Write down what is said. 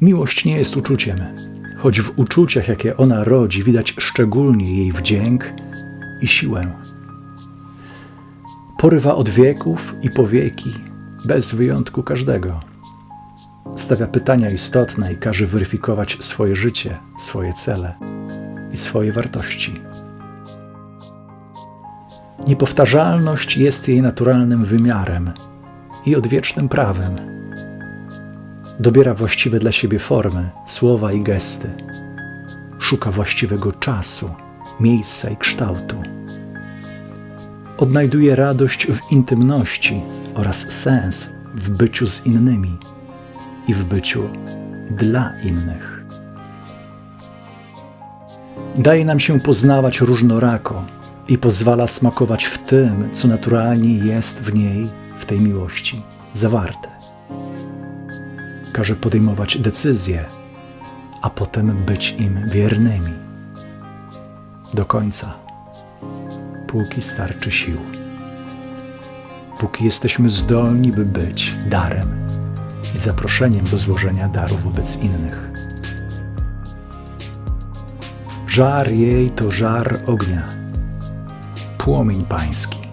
Miłość nie jest uczuciem, choć w uczuciach, jakie ona rodzi, widać szczególnie jej wdzięk i siłę. Porywa od wieków i powieki, bez wyjątku każdego. Stawia pytania istotne i każe weryfikować swoje życie, swoje cele i swoje wartości. Niepowtarzalność jest jej naturalnym wymiarem i odwiecznym prawem. Dobiera właściwe dla siebie formy, słowa i gesty. Szuka właściwego czasu, miejsca i kształtu. Odnajduje radość w intymności oraz sens w byciu z innymi i w byciu dla innych. Daje nam się poznawać różnorako i pozwala smakować w tym, co naturalnie jest w niej, w tej miłości, zawarte. Każe podejmować decyzje, a potem być im wiernymi. Do końca, póki starczy sił. Póki jesteśmy zdolni, by być darem i zaproszeniem do złożenia daru wobec innych. Żar jej to żar ognia, płomień pański.